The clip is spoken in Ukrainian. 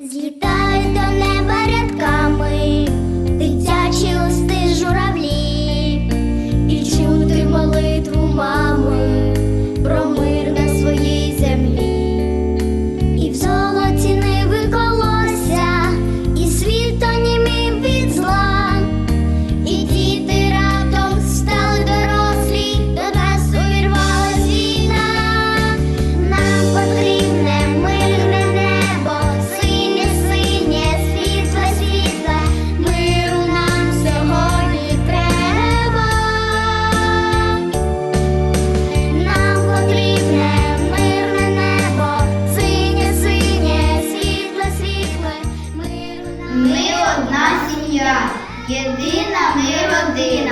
Злітай до неба. ми одна сім'я, єдина ми родина.